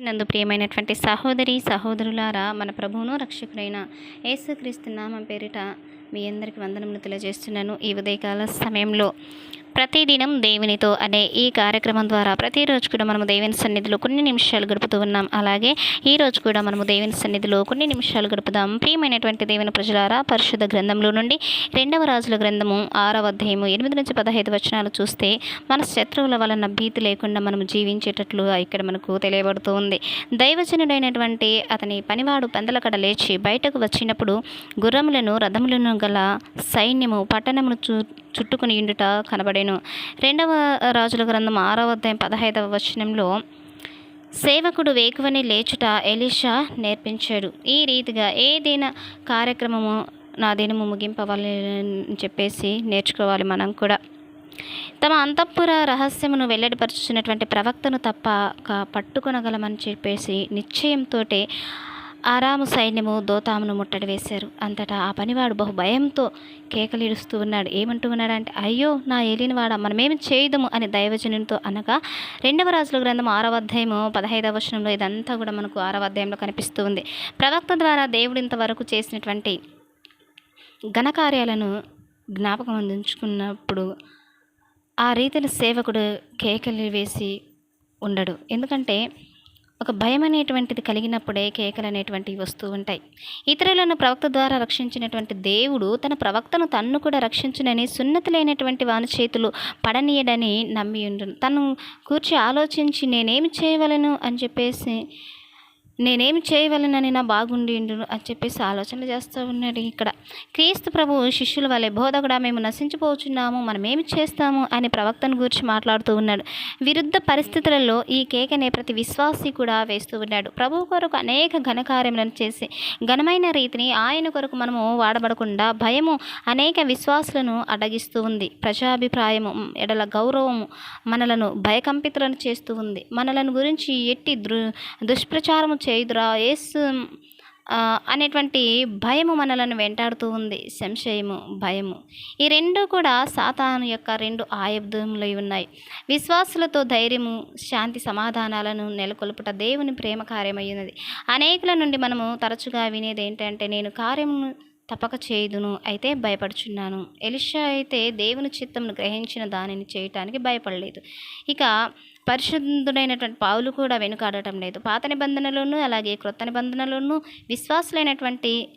నందు ప్రియమైనటువంటి సహోదరి సహోదరులారా మన ప్రభువును రక్షకుడైన యేసుక్రీస్తు నామం పేరిట మీ అందరికీ వందనములు తెలియజేస్తున్నాను. ఈ ఉదయకాల సమయంలో ప్రతిదినం దేవునితో అనే ఈ కార్యక్రమం ద్వారా ప్రతిరోజు కూడా మనము దేవుని సన్నిధిలో కొన్ని నిమిషాలు గడుపుతూ ఉన్నాం. అలాగే ఈ రోజు కూడా మనము దేవుని సన్నిధిలో కొన్ని నిమిషాలు గడుపుదాం. ప్రియమైనటువంటి దేవుని ప్రజలారా పరిశుద్ధ గ్రంథంలో నుండి రెండవ రాజుల గ్రంథము ఆరవ అధ్యాయము ఎనిమిది నుంచి పదహైదు వచనాలు చూస్తే మన శత్రువుల వలన భీతి లేకుండా మనము జీవించేటట్లుగా ఇక్కడ మనకు తెలియబడుతూ ఉంది. దైవజనుడైనటువంటి అతని పనివాడు పెందలకడ లేచి బయటకు వచ్చినప్పుడు గుర్రములను రథములను గల సైన్యము పట్టణమును చు చుట్టుకుని ఉండుట కనబడేను. రెండవ రాజుల గ్రంథం ఆరవ అధ్యాయం పదహైదవ వచనంలో సేవకుడు వేకువని లేచుట ఎలిషా నేర్పించాడు. ఈ రీతిగా ఏదైనా కార్యక్రమము నా దినము ముగింపవాలి అని చెప్పేసి నేర్చుకోవాలి మనం కూడా. తమ అంతఃపుర రహస్యమును వెల్లడిపరుచున్నటువంటి ప్రవక్తను తప్ప క- పట్టుకొనగలమని చెప్పేసి నిశ్చయంతో ఆరాము సైన్యము దోతామును ముట్టడి వేశారు. అంతటా ఆ పనివాడు బహు భయంతో కేకలిడుస్తూ ఉన్నాడు. ఏమంటూ ఉన్నాడంటే అయ్యో నా ఏలినవాడ మనమేమి చేయదము అని దైవజనునితో అనగా రెండవ రాజుల గ్రంథం ఆరవ అధ్యాయము పదహైదవ వచనంలో ఇదంతా కూడా మనకు ఆరవ అధ్యాయంలో కనిపిస్తూ ఉంది. ప్రవక్త ద్వారా దేవుడు ఇంతవరకు చేసినటువంటి ఘనకార్యాలను జ్ఞాపకం అందించుకున్నప్పుడు ఆ రీతిని సేవకుడు కేకలు వేసి ఉండడు. ఎందుకంటే ఒక భయం అనేటువంటిది కలిగినప్పుడే కేకలు అనేటువంటివి వస్తూ ఉంటాయి. ఇతరులను ప్రవక్త ద్వారా రక్షించినటువంటి దేవుడు తన ప్రవక్తను తన్ను కూడా రక్షించునని సున్నతి లేనటువంటి వాని చేతులు పడనీయడని నమ్మి ఉండును తను కూర్చి ఆలోచించి నేనేమి చేయవలను? అని చెప్పేసి నేనేమి చేయవలనని నా బాగుండి అని చెప్పేసి ఆలోచన చేస్తూ ఉన్నాడు ఇక్కడ. క్రీస్తు ప్రభువు శిష్యుల వలె బోధకుడా మేము నశించిపోతున్నాము మనం ఏమి చేస్తాము అని ప్రవక్తను గురించి మాట్లాడుతూ ఉన్నాడు. విరుద్ధ పరిస్థితులలో ఈ కేకనే ప్రతి విశ్వాసి కూడా వేస్తూ ఉన్నాడు. ప్రభువు కొరకు అనేక ఘనకార్యములను చేసి ఘనమైన రీతిని ఆయన కొరకు మనము వాడబడకుండా భయము అనేక విశ్వాసులను అడ్డగిస్తూ ఉంది. ప్రజాభిప్రాయము ఎడల గౌరవము మనలను భయకంపితులను చేస్తూ ఉంది. మనలను గురించి ఎట్టి దృ దుష్ప్రచారము చేయుదురా ఏసు అనేటువంటి భయము మనలను వెంటాడుతూ ఉంది. సంశయము భయము. ఈ రెండు కూడా సాతాను యొక్క రెండు ఆయుధములై ఉన్నాయి. విశ్వాసులతో ధైర్యము శాంతి సమాధానాలను నెలకొల్పుట దేవుని ప్రేమ కార్యమైనది. అనేకుల నుండి మనము తరచుగా వినేది ఏంటంటే నేను కార్యమును తప్పక చేయుదును అయితే భయపడుచున్నాను. ఎలిషా అయితే దేవుని చిత్తమును గ్రహించిన దానిని చేయటానికి భయపడలేదు. ఇక పరిశుద్ధుడైనటువంటి పావులు కూడా వెనుకాడటం లేదు. పాత నిబంధనలోనూ అలాగే క్రొత్త నిబంధనలోనూ విశ్వాసులైనటువంటి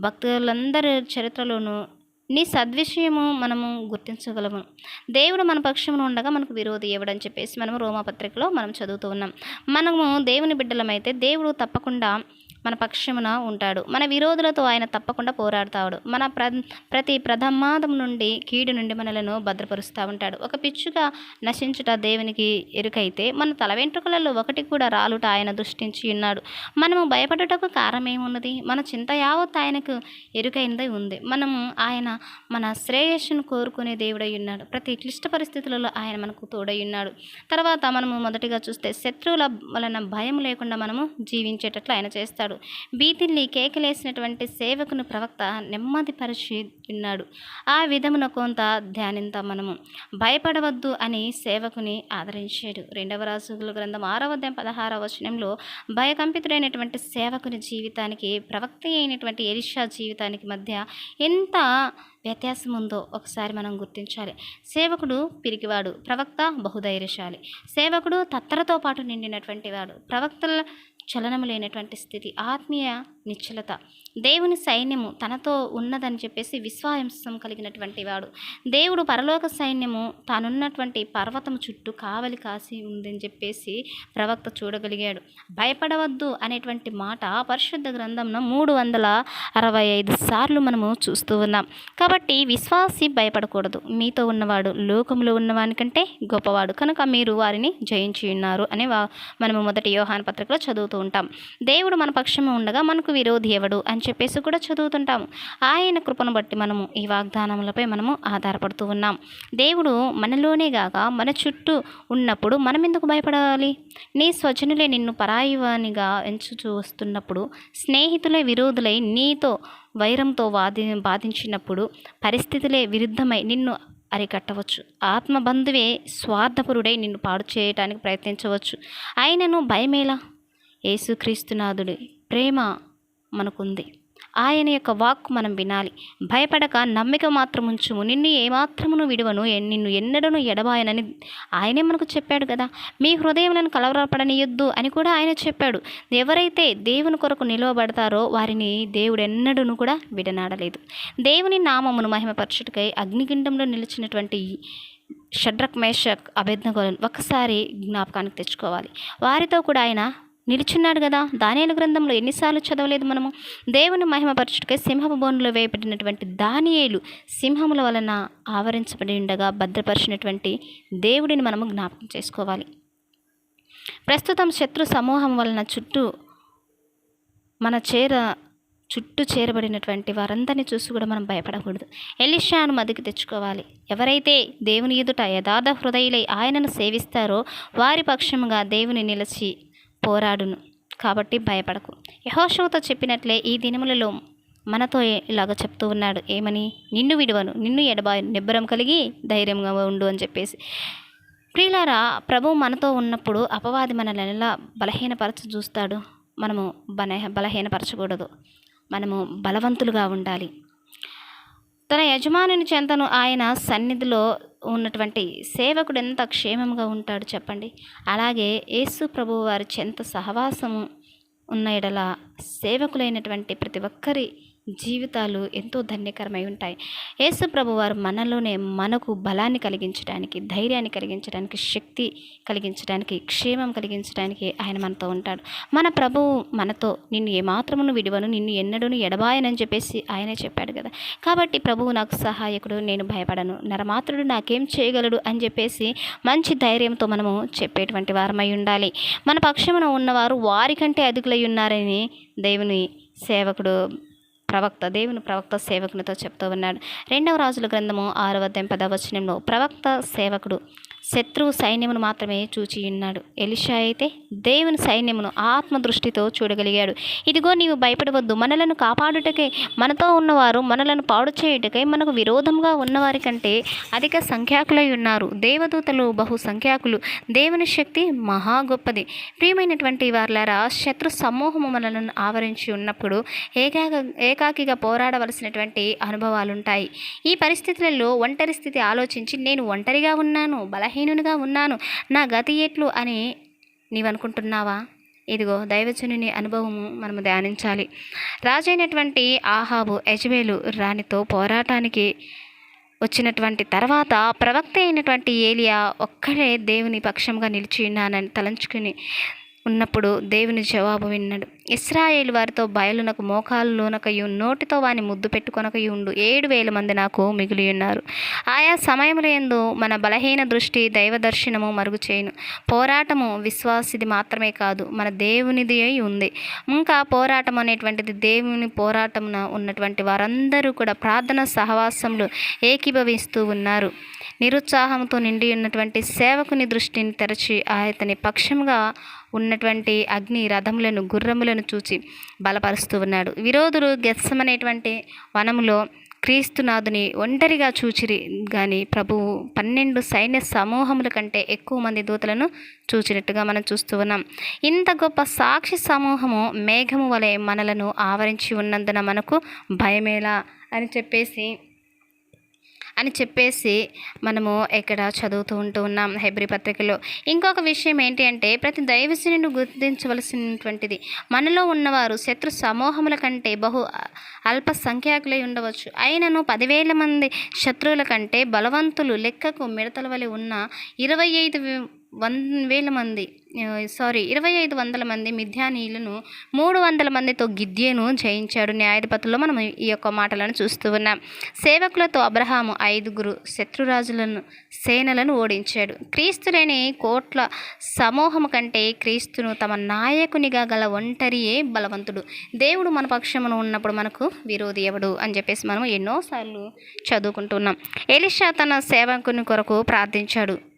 భక్తులందరి చరిత్రలోనూ నీ సద్విషయము మనము గుర్తించగలము. దేవుడు మన పక్షమును ఉండగా మనకు విరోధి ఎవడని చెప్పేసి మనము రోమాపత్రికలో మనం చదువుతూ ఉన్నాం. మనము దేవుని బిడ్డలమైతే దేవుడు తప్పకుండా మన పక్షమున ఉంటాడు. మన విరోధులతో ఆయన తప్పకుండా పోరాడుతాడు మన ప్ర ప్రతి ప్రథమాదం నుండి కీడు నుండి మనలను భద్రపరుస్తూ ఉంటాడు. ఒక పిచ్చుగా నశించుట దేవునికి ఎరుకైతే మన తల వెంట్రుకలలో ఒకటి కూడా రాలుట ఆయన దృష్టించి ఉన్నాడు. మనము భయపడుటకు కారణమేమున్నది? మన చింత యావత్ ఆయనకు ఎరుకైనదై ఉంది. మనము ఆయన మన శ్రేయస్సును కోరుకునే దేవుడై ఉన్నాడు. ప్రతి క్లిష్ట పరిస్థితులలో ఆయన మనకు తోడై ఉన్నాడు. తర్వాత మనము మొదటిగా చూస్తే శత్రువుల వలన భయం లేకుండా మనము జీవించేటట్లు ఆయన చేస్తాడు. బీతిల్లి కేకలేసినటువంటి సేవకుని ప్రవక్త నెమ్మదిపరిచి ఉన్నాడు ఆ విధమున కొంత ధ్యానింత మనము. భయపడవద్దు అని సేవకుని ఆదరించాడు. రెండవ రాజుల గ్రంథం ఆరవ అధ్యాయం పదహారవ వచనంలో భయకంపితుడైనటువంటి సేవకుని జీవితానికి ప్రవక్త అయినటువంటి ఎలిషా జీవితానికి మధ్య ఎంత వ్యత్యాసం ఉందో ఒకసారి మనం గుర్తించాలి. సేవకుడు పిరికివాడు ప్రవక్త బహుధైర్యశాలి. సేవకుడు తత్తరతో పాటు నిండినటువంటి వాడు. ప్రవక్తల చలనము లేనటువంటి స్థితి ఆత్మీయ నిశ్చలత. దేవుని సైన్యము తనతో ఉన్నదని చెప్పేసి విశ్వాసం కలిగినటువంటి వాడు. దేవుడు పరలోక సైన్యము తానున్నటువంటి పర్వతం చుట్టూ కావలి కాసి ఉందని చెప్పేసి ప్రవక్త చూడగలిగాడు. భయపడవద్దు అనేటువంటి మాట పరిశుద్ధ గ్రంథంలో మూడు వందల అరవై ఐదు సార్లు మనము చూస్తూ ఉన్నాం. కాబట్టి విశ్వాసి భయపడకూడదు. మీతో ఉన్నవాడు లోకంలో ఉన్నవానికంటే గొప్పవాడు. కనుక మీరు వారిని జయించి ఉన్నారు అని వా మనము మొదటి యోహాన్ పత్రికలో చదువుతూ ఉంటాం. దేవుడు మన పక్షము ఉండగా మనకు విరోధి ఎవడు అని చెప్పేసి కూడా చదువుతుంటాము. ఆయన కృపను బట్టి మనము ఈ వాగ్దానములపై మనము ఆధారపడుతూ ఉన్నాం. దేవుడు మనలోనే గాక మన చుట్టూ ఉన్నప్పుడు మనం ఎందుకు భయపడాలి? నీ స్వజనులే నిన్ను పరాయివానిగా ఎంచుచూ వస్తున్నప్పుడు స్నేహితులే విరోధులై నీతో వైరంతో వాది బాధించినప్పుడు పరిస్థితులే విరుద్ధమై నిన్ను అరికట్టవచ్చు. ఆత్మబంధువే స్వార్థపరుడై నిన్ను పాడు చేయటానికి ప్రయత్నించవచ్చు. ఆయనను భయమేలా? యేసుక్రీస్తునాథుడి ప్రేమ మనకుంది. ఆయన యొక్క వాక్ మనం వినాలి. భయపడక నమ్మిక మాత్రం ఉంచుము. నిన్ను ఏమాత్రమును విడువను నిన్ను ఎన్నడను ఎడబాయనని ఆయనే మనకు చెప్పాడు కదా. మీ హృదయం నన్ను కలవరపడనియొద్దు అని కూడా ఆయన చెప్పాడు. ఎవరైతే దేవుని కొరకు నిలవబడతారో వారిని దేవుడు ఎన్నడను కూడా విడనాడలేదు. దేవుని నామమును మహిమపరచుటకై అగ్నిగిండంలో నిలిచినటువంటి షడ్రక్ మేషక్ అభేజ్ఞలను ఒకసారి జ్ఞాపకానికి తెచ్చుకోవాలి. వారితో కూడా ఆయన నిలుచున్నాడు కదా. దానియలు గ్రంథంలో ఎన్నిసార్లు చదవలేదు మనము. దేవుని మహిమపరచుటకై సింహపు బోనులో వేయబడినటువంటి దానియేలు సింహముల వలన ఆవరించబడి ఉండగా భద్రపరిచినటువంటి దేవుడిని మనము జ్ఞాపకం చేసుకోవాలి. ప్రస్తుతం శత్రు సమూహం వలన చుట్టూ మన చేర చుట్టూ చేరబడినటువంటి వారందరినీ చూసి కూడా మనం భయపడకూడదు. ఎలిషాను మదికి తెచ్చుకోవాలి. ఎవరైతే దేవుని ఎదుట యథార్థ హృదయులై ఆయనను సేవిస్తారో వారి పక్షంగా దేవుని నిలిచి పోరాడును. కాబట్టి భయపడకు. యహోషువతో చెప్పినట్లే ఈ దినములలో మనతో ఇలాగ చెప్తూ ఉన్నాడు. ఏమని? నిన్ను విడవను. నిన్ను ఎడబాయను నిబ్బరం కలిగి ధైర్యంగా ఉండు అని చెప్పేసి. ప్రియులారా ప్రభు మనతో ఉన్నప్పుడు అపవాది మనల్ని ఎలా బలహీనపరచు చూస్తాడు? మనము బల బలహీనపరచకూడదు. మనము బలవంతులుగా ఉండాలి. తన యజమానుని చెంతను ఆయన సన్నిధిలో ఉన్నటువంటి సేవకుడు ఎంత క్షేమంగా ఉంటాడు చెప్పండి. అలాగే యేసు ప్రభువు వారి చెంత సహవాసము ఉన్న ఎడల సేవకులైనటువంటి ప్రతి ఒక్కరి జీవితాలు ఎంతో ధన్యకరమై ఉంటాయి. యేసు ప్రభు వారు మనలోనే మనకు బలాన్ని కలిగించడానికి ధైర్యాన్ని కలిగించడానికి శక్తి కలిగించడానికి క్షేమం కలిగించడానికి ఆయన మనతో ఉంటాడు. మన ప్రభువు మనతో నిన్ను ఏమాత్రమును విడివను నిన్ను ఎన్నడూను ఎడబాయనని చెప్పేసి ఆయనే చెప్పాడు కదా. కాబట్టి ప్రభువు నాకు సహాయకుడు నేను భయపడను. నరమాత్రుడు నాకేం చేయగలడు అని చెప్పేసి మంచి ధైర్యంతో మనము చెప్పేటువంటి వారమై ఉండాలి. మన పక్షమున ఉన్నవారు వారికంటే అధికులై ఉన్నారని దేవుని సేవకుడు ప్రవక్త దేవుని ప్రవక్త సేవకునితో చెప్తూ ఉన్నాడు. రెండవ రాజుల గ్రంథము ఆరవ అధ్యాయం పదవచనంలో ప్రవక్త సేవకుడు శత్రువు సైన్యమును మాత్రమే చూచి ఉన్నాడు. ఎలిషా అయితే దేవుని సైన్యమును ఆత్మదృష్టితో చూడగలిగాడు. ఇదిగో నీవు భయపడవద్దు. మనలను కాపాడుటకై మనతో ఉన్నవారు మనలను పాడు చేయుటకై మనకు విరోధంగా ఉన్నవారి కంటే అధిక సంఖ్యాకులై ఉన్నారు. దేవదూతలు బహు సంఖ్యాకులు. దేవుని శక్తి మహా గొప్పది. ప్రియమైనటువంటి వారులారా శత్రు సమూహము మనలను ఆవరించి ఉన్నప్పుడు ఏకాక ఏకాకిగా పోరాడవలసినటువంటి అనుభవాలుంటాయి. ఈ పరిస్థితులలో ఒంటరి స్థితి ఆలోచించి నేను ఒంటరిగా ఉన్నాను బలహీన బలహీనునిగా ఉన్నాను. నా గతి ఎట్లు అని నీవనుకుంటున్నావా? ఇదిగో దైవజనుని అనుభవము మనము ధ్యానించాలి. రాజైనటువంటి ఆహాబు యజమేలు రాణితో పోరాటానికి వచ్చినటువంటి తర్వాత ప్రవక్త అయినటువంటి ఏలియా ఒక్కడే దేవుని పక్షంగా నిలిచి ఉన్నానని తలంచుకుని ఉన్నప్పుడు దేవుని జవాబు విన్నాడు. ఇస్రాయేల్ వారితో బయలునకు మోకాలు మోకాళ్ళలోనకయు నోటితో వాని ముద్దు పెట్టుకొనకయు ఉండు. ఏడు వేల మంది నాకు మిగిలి ఉన్నారు. ఆయా సమయముల యందు మన బలహీన దృష్టి దైవ దర్శనము మరుగు చేయను. పోరాటము విశ్వాసిది మాత్రమే కాదు మన దేవునిది అయి ఉంది. ఇంకా పోరాటం అనేటువంటిది దేవుని పోరాటమున ఉన్నటువంటి వారందరూ కూడా ప్రార్థన సహవాసంలో ఏకీభవిస్తూ ఉన్నారు. నిరుత్సాహంతో నిండి ఉన్నటువంటి సేవకుని దృష్టిని తెరచి ఆయతని పక్షంగా ఉన్నటువంటి అగ్ని రథములను గుర్రములను చూచి బలపరుస్తూ ఉన్నాడు. విరోధులు గెస్సమనేటువంటి వనములో క్రీస్తునాథుని ఒంటరిగా చూచిరి కానీ ప్రభువు పన్నెండు సైన్య సమూహముల కంటే ఎక్కువ మంది దూతలను చూచినట్టుగా మనం చూస్తూ ఉన్నాం. ఇంత గొప్ప సాక్షి సమూహము మేఘము వలె మనలను ఆవరించి ఉన్నందున మనకు భయమేలా అని చెప్పేసి అని చెప్పేసి మనము ఇక్కడ చదువుతూ ఉంటూ ఉన్నాం హెబ్రి పత్రికలో. ఇంకొక విషయం ఏంటి అంటే ప్రతి దైవశుని గుర్తించవలసినటువంటిది మనలో ఉన్నవారు శత్రు సమూహముల కంటే బహు అల్ప సంఖ్యాకులై ఉండవచ్చు. అయినను పదివేల మంది శత్రువుల కంటే బలవంతులు లెక్కకు మిడతల వలె ఉన్న ఇరవై ఐదు వన్ వేల మంది సారీ ఇరవై ఐదు వందల మంది మిథ్యానీయులను మూడు వందల మందితో గిద్యను జయించాడు న్యాయాధిపతుల్లో మనం ఈ యొక్క మాటలను చూస్తూ ఉన్నాం. సేవకులతో అబ్రహాము ఐదుగురు శత్రురాజులను సేనలను ఓడించాడు. క్రీస్తులేని కోట్ల సమూహము కంటే క్రీస్తును తమ నాయకునిగా గల ఒంటరియే బలవంతుడు. దేవుడు మన పక్షమును ఉన్నప్పుడు మనకు విరోధి ఎవడు అని చెప్పేసి మనం ఎన్నోసార్లు చదువుకుంటున్నాం ఎలిషా తన సేవకుని కొరకు ప్రార్థించాడు.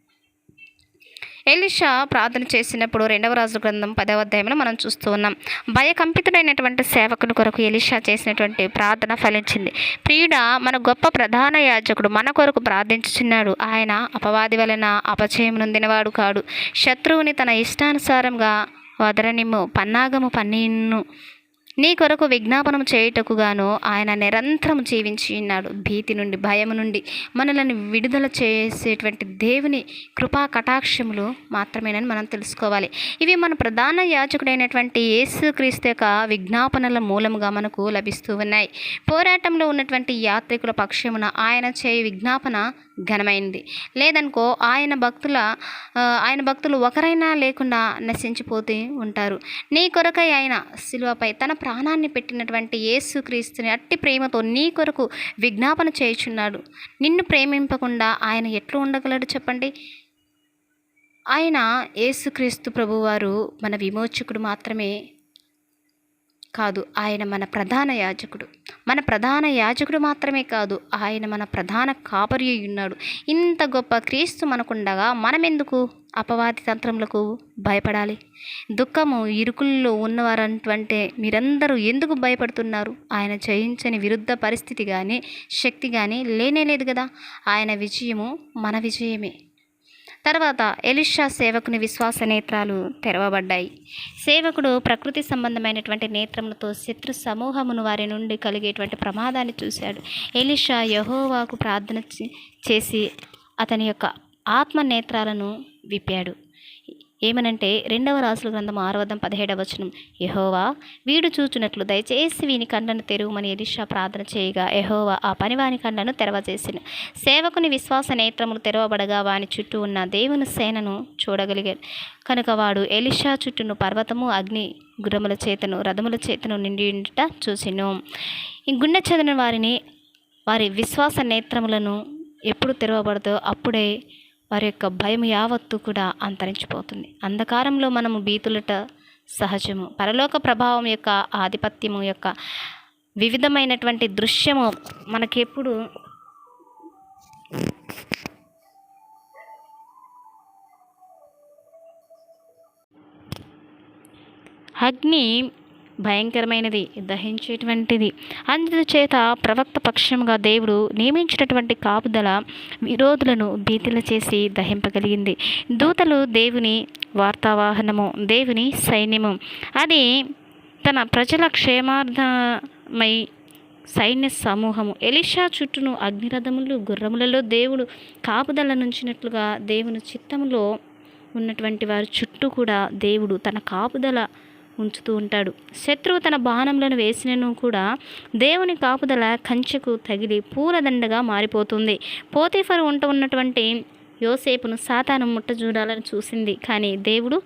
ఎలిషా ప్రార్థన చేసినప్పుడు రెండవ రాజు గ్రంథం పదవ అధ్యాయంలో మనం చూస్తూ ఉన్నాం. భయకంపితుడైనటువంటి సేవకుని కొరకు ఎలిషా చేసినటువంటి ప్రార్థన ఫలించింది. ప్రియుడ మన గొప్ప ప్రధాన యాజకుడు మన కొరకు ప్రార్థించుచున్నాడు. ఆయన అపవాది వలన అపచయం నొందినవాడు కాడు. శత్రువుని తన ఇష్టానుసారంగా వదరనిమ్ము. పన్నాగము పన్నీను నీ కొరకు విజ్ఞాపనం చేయుటకుగాను ఆయన నిరంతరం జీవించి ఉన్నాడు. భీతి నుండి భయం నుండి మనలను విడుదల చేసేటువంటి దేవుని కృపా కటాక్షములు మాత్రమేనని మనం తెలుసుకోవాలి. ఇవి మన ప్రధాన యాచకుడైనటువంటి యేసుక్రీస్తు యొక్క విజ్ఞాపనల మూలముగా మనకు లభిస్తూ ఉన్నాయి. పోరాటంలో ఉన్నటువంటి యాత్రికుల పక్షమున ఆయన చేయి విజ్ఞాపన ఘనమైంది. లేదనుకో ఆయన భక్తుల ఆయన భక్తులు ఒకరైనా లేకుండా నశించిపోతూ ఉంటారు. నీ కొరకై ఆయన శిలువపై తన ప్రాణాన్ని పెట్టినటువంటి యేసుక్రీస్తుని అట్టి ప్రేమతో నీ కొరకు విజ్ఞాపన చేయుచున్నాడు. నిన్ను ప్రేమింపకుండా ఆయన ఎట్లు ఉండగలడు చెప్పండి? ఆయన యేసుక్రీస్తు ప్రభువారు మన విమోచకుడు మాత్రమే కాదు ఆయన మన ప్రధాన యాజకుడు. మన ప్రధాన యాజకుడు మాత్రమే కాదు ఆయన మన ప్రధాన కాపరి అయి ఉన్నాడు ఇంత గొప్ప క్రీస్తు మనకుండగా మనమెందుకు అపవాది తంత్రములకు భయపడాలి? దుఃఖము ఇరుకుల్లో ఉన్నవారంటే మీరందరూ ఎందుకు భయపడుతున్నారు? ఆయన జయించని విరుద్ధ పరిస్థితి కానీ శక్తి కానీ లేనే లేదు కదా? ఆయన విజయము మన విజయమే. తర్వాత ఎలిషా సేవకుని విశ్వాస నేత్రాలు తెరవబడ్డాయి. సేవకుడు ప్రకృతి సంబంధమైనటువంటి నేత్రములతో శత్రు సమూహమును వారి నుండి కలిగేటువంటి ప్రమాదాన్ని చూశాడు. ఎలిషా యహోవాకు ప్రార్థన చేసి అతని యొక్క ఆత్మ నేత్రాలను విప్పాడు. ఏమనంటే రెండవ రాసుల గ్రంథం ఆరవదం పదిహేడవ వచనం. యహోవా వీడు చూచునట్లు దయచేసి వీని కండ్లను తెరువుమని ఎలిషా ప్రార్థన చేయగా యహోవా ఆ పని వాని కండ్లను తెరవజేసిన. సేవకుని విశ్వాస నేత్రములు తెరవబడగా వాని చుట్టూ ఉన్న దేవుని సేనను చూడగలిగాడు కనుక వాడు ఎలిషా చుట్టూను పర్వతము అగ్ని గుర్రముల చేతను రథముల చేతను నిండి ఉండుట చూసిను. ఈ గుండె చెందిన వారిని వారి విశ్వాస నేత్రములను ఎప్పుడు తెరవబడదో అప్పుడే వారి యొక్క భయం యావత్తు కూడా అంతరించిపోతుంది. అంధకారంలో మనము బీతులట సహజము. పరలోక ప్రభావం యొక్క ఆధిపత్యము యొక్క వివిధమైనటువంటి దృశ్యము మనకెప్పుడు అగ్ని భయంకరమైనది దహించేటువంటిది. అందుచేత ప్రవక్త పక్షముగా దేవుడు నియమించినటువంటి కాపుదల విరోధులను భీతిల చేసి దహింపగలిగింది. దూతలు దేవుని వార్తావాహనము దేవుని సైన్యము. అది తన ప్రజల క్షేమార్థమై సైన్య సమూహము. ఎలిషా చుట్టూను అగ్నిరథములు గుర్రములలో దేవుడు కాపుదల నుంచినట్లుగా దేవుని చిత్తములో ఉన్నటువంటి వారి చుట్టూ కూడా దేవుడు తన కాపుదల ఉంచుతూ ఉంటాడు. శత్రువు తన బాణములను వేసినను కూడా దేవుని కాపుదల కంచెకు తగిలి పూలదండగా మారిపోతుంది. పోతేఫర్ ఉంట ఉన్నటువంటి యోసేపును సాతాను ముట్ట చూడాలని చూసింది. కానీ దేవుడు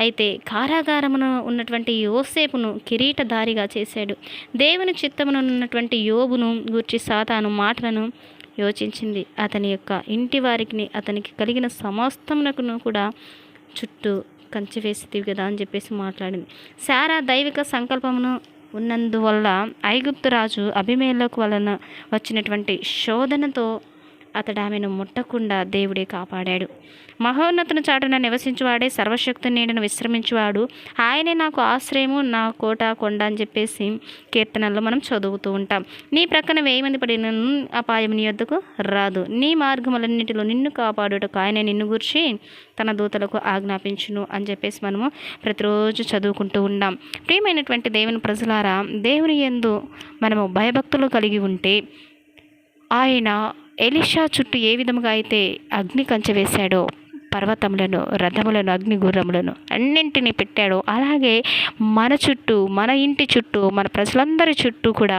అయితే కారాగారమున ఉన్నటువంటి యోసేపును కిరీటధారిగా చేశాడు. దేవుని చిత్తమున ఉన్నటువంటి యోబును గూర్చి సాతాను మాటలను యోచించింది. అతని యొక్క ఇంటి వారికి అతనికి కలిగిన సమస్తమునకును కూడా చుట్టూ కంచె వేసేది కదా అని చెప్పేసి మాట్లాడింది. సారా దైవిక సంకల్పమును ఉన్నందువల్ల ఐగుప్తు రాజు అభిమేలకు వలన వచ్చినటువంటి శోధనతో అతడు ఆమెను ముట్టకుండా దేవుడే కాపాడాడు. మహోన్నతుని చాటున నివసించువాడే సర్వశక్తి నీడను విశ్రమించువాడు. ఆయనే నాకు ఆశ్రయము నా కోట కొండ అని చెప్పేసి కీర్తనల్లో మనం చదువుతూ ఉంటాం. నీ ప్రక్కన వేయి మంది పడిన అపాయం నీ వద్దకు రాదు. నీ మార్గములన్నిటిలో నిన్ను కాపాడుటకు ఆయన నిన్ను గుర్చి తన దూతలకు ఆజ్ఞాపించును అని చెప్పేసి మనము ప్రతిరోజు చదువుకుంటూ ఉన్నాం ప్రియమైనటువంటి దేవుని ప్రజలారా దేవుని యందు మనము భయభక్తులు కలిగి ఉంటే ఆయన ఎలిషా చుట్టూ ఏ విధముగా అయితే అగ్ని కంచె వేశాడో పర్వతములను రథములను అగ్ని గుర్రములను అన్నింటినీ పెట్టాడో అలాగే మన చుట్టూ మన ఇంటి చుట్టూ మన ప్రజలందరి చుట్టూ కూడా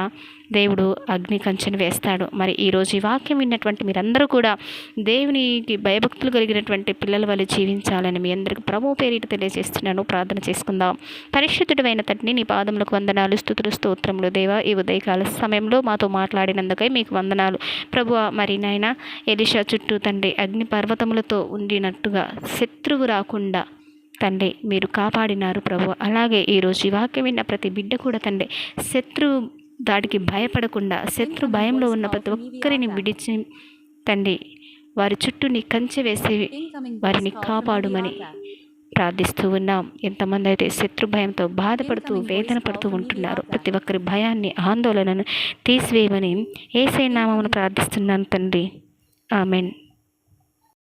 దేవుడు అగ్ని కంచెను వేస్తాడు. మరి ఈరోజు ఈ వాక్యం విన్నటువంటి మీరందరూ కూడా దేవునికి భయభక్తులు కలిగినటువంటి పిల్లల వల్ల జీవించాలని మీ అందరికీ ప్రభు పేరిట తెలియజేస్తున్నాను. ప్రార్థన చేసుకుందాం. పరిశుద్ధుడైన తండ్రి నీ పాదములకు వందనాలు స్థుతులు స్తోత్రములు దేవా. ఈ ఉదయకాల సమయంలో మాతో మాట్లాడినందుకై మీకు వందనాలు. ప్రభు మరి నాయన ఎలిషా చుట్టూ తండ్రి అగ్ని పర్వతములతో ఉండినట్టుగా శత్రువు రాకుండా తండ్రి మీరు కాపాడినారు ప్రభు అలాగే ఈరోజు ఈ వాక్యం విన్న ప్రతి బిడ్డ కూడా తండ్రి శత్రువు దాటికి భయపడకుండా శత్రు భయంలో ఉన్న ప్రతి ఒక్కరిని విడిచి తండ్రి. వారి చుట్టూ నీ కంచె వేసి వారిని కాపాడుమని ప్రార్థిస్తూ ఉన్నాం. ఎంతమంది అయితే శత్రు భయంతో బాధపడుతూ వేదన పడుతూ ఉంటున్నారు ప్రతి ఒక్కరి భయాన్ని ఆందోళనను తీసివేయమని ఏసై నామమును ప్రార్థిస్తున్నాను తండ్రి. ఆమెన్.